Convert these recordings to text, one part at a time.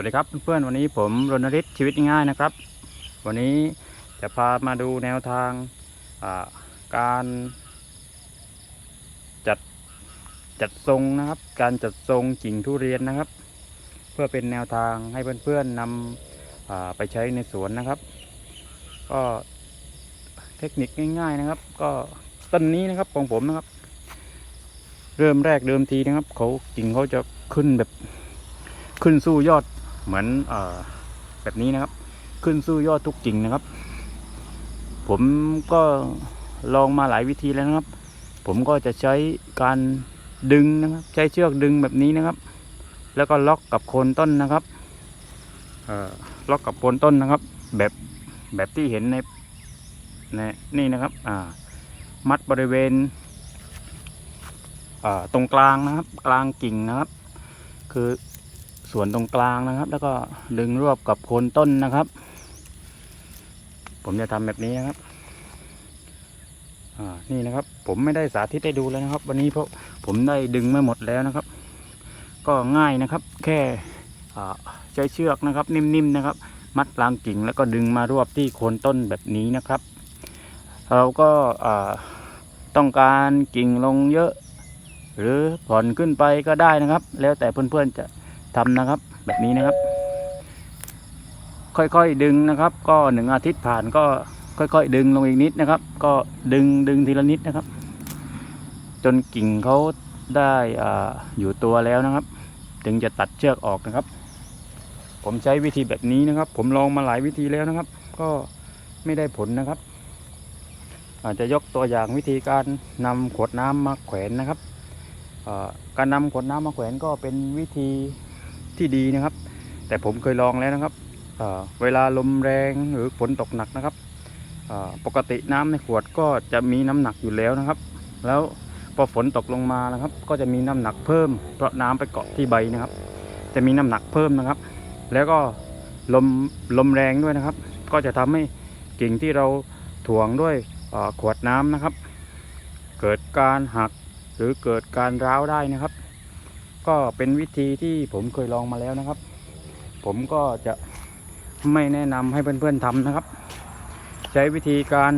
วัสดีครับเพื่อนๆวันนี้ผมรณฤทธิ์ชีวิตง่ายนะครับ วันนี้จะพามาดูแนวทางาการจัดจัดทรงนะครับ การจัดทรงกิ่งทุเรียนนะครับ เพื่อเป็นแนวทางให้เพื่อนๆนำอ่าไปใช้ในสวนนะครับ ก็เทคนิคง่าย ๆนะครับ ก็ต้นนี้นะครับของผมนะครับ เริ่มแรกเดิมทีนะครับเขากิ่งเขาจะขึ้นแบบขึ้นสู้ยอด เหมือนเออแบบนี้นะครับ ขึ้นสู้ยอดทุกกิ่งนะครับ ผมก็ลองมาหลายวิธีแล้วนะครับ ผมก็จะใช้การดึงนะครับ ใช้เชือกดึงแบบนี้นะครับ แล้วก็ล็อกกับโคนต้นนะครับล็อกกับโคนต้นนะครับ แบบแบบที่เห็นในในนี่นะครับมัดบริเวณตรงกลางนะครับ กลางกิ่งนะครับ คือ ส่วนตรงกลางนะครับ แล้วก็ดึงรวบกับโคนต้นนะครับ ผมจะทำแบบนี้นะครับนี่นะครับ ผมไม่ได้สาธิตให้ดูแล้วนะครับ วันนี้เพราะผมได้ดึงไมาหมดแล้วนะครับ ก็ง่ายนะครับ แค่ใช้เชือกนะครับ นิ่มๆนะครับ มัดกลางกิ่งแล้วก็ดึงมารวบที่โคนต้นแบบนี้นะครับ เราก็ต้องการกิ่งลงเยอะ หรือผ่อนขึ้นไปก็ได้นะครับ แล้วแต่เพื่อนๆจะ ทำนะครับ แบบนี้นะครับ ค่อยๆดึงนะครับ ก็หนึ่งอาทิตย์ผ่านก็ค่อยๆ ดึงลงอีกนิดนะครับ ก็ดึงดึงทีละนิดนะครับ จนกิ่งเขาได้ออยู่ตัวแล้วนะครับ ถึงจะตัดเชือกออกนะครับ ผมใช้วิธีแบบนี้นะครับ ผมลองมาหลายวิธีแล้วนะครับ ก็ไม่ได้ผลนะครับ อาจจะยกตัวอย่างวิธีการนำขวดน้ำมาแขวนนะครับการนำขวดน้ำมาแขวนก็เป็นวิธี ที่ดีนะครับ แต่ผมเคยลองแล้วนะครับเเวลาลมแรงหรือฝนตกหนักนะครับปกติน้ำในขวดก็จะมีน้ำหนักอยู่แล้วนะครับ แล้วพอฝนตกลงมานะครับ ก็จะมีน้ำหนักเพิ่ม เพราะน้ำไปเกาะที่ใบนะครับ จะมีน้ำหนักเพิ่มนะครับ แล้วก็ลมลมแรงด้วยนะครับ ก็จะทำให้กิ่งที่เราถ่วงด้วยขวดน้ำนะครับ เกิดการหักหรือเกิดการร้าวได้นะครับ ก็เป็นวิธีที่ผมเคยลองมาแล้วนะครับ ผมก็จะไม่แนะนำให้เพื่อนๆทำนะครับ ใช้วิธีการ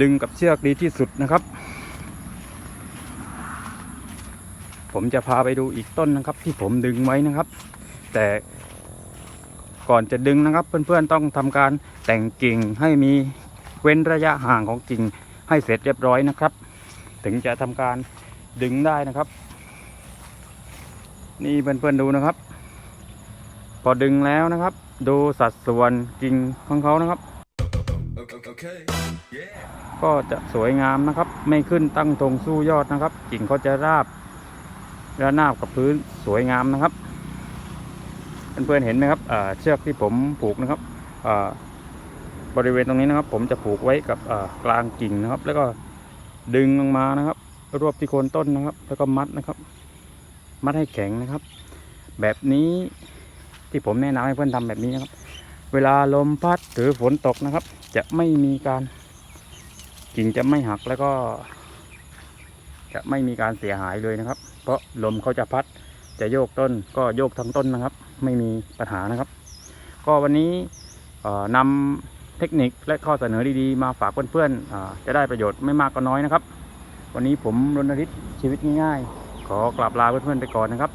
ดึงกับเชือกดีที่สุดนะครับ ผมจะพาไปดูอีกต้นนะครับ ที่ผมดึงไว้นะครับ แต่ก่อนจะดึงนะครับ เพื่อนๆต้องทำการแต่งกิ่งให้มีเว้นระยะห่างของกิ่งให้เสร็จเรียบร้อยนะครับ ถึงจะทำการดึงได้นะครับ นี่เพื่อนๆดูนะครับ พอดึงแล้วนะครับ ดูสัดส่วนกิ่งของเขานะครับ Okay. Yeah. ก็จะสวยงามนะครับ ไม่ขึ้นตั้งตรงสู้ยอดนะครับ กิ่งเขาจะราบระนาบกับพื้นสวยงามนะครับ เพื่อนๆเห็นไหมครับอ่าเชือกที่ผมผูกนะครับอ่าบริเวณตรงนี้นะครับ ผมจะผูกไว้กับอ่ากลางกิ่งนะครับ แล้วก็ดึงลงมานะครับ รวบที่โคนต้นนะครับ แล้วก็มัดนะครับ มัดให้แข็งนะครับ แบบนี้ที่ผมแนะนำให้เพื่อนทำแบบนี้นะครับ เวลาลมพัดหรือฝนตกนะครับ จะไม่มีการกิ่งจะไม่หักแล้วก็ จะไม่มีการเสียหายเลยนะครับ เพราะลมเขาจะพัดจะโยกต้นก็โยกทั้งต้นนะครับ ไม่มีปัญหานะครับ ก็วันนี้เอ่อนำเทคนิคและข้อเสนอดีๆ มาฝากเพื่อนๆจะได้ประโยชน์ไม่มากก็น้อยนะครับ วันนี้ผมรณฤทธิ์ชีวิตง่ายๆ ขอกลับลาเพื่อนๆไปก่อนนะครับ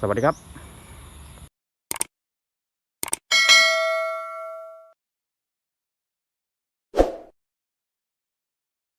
สวัสดีครับ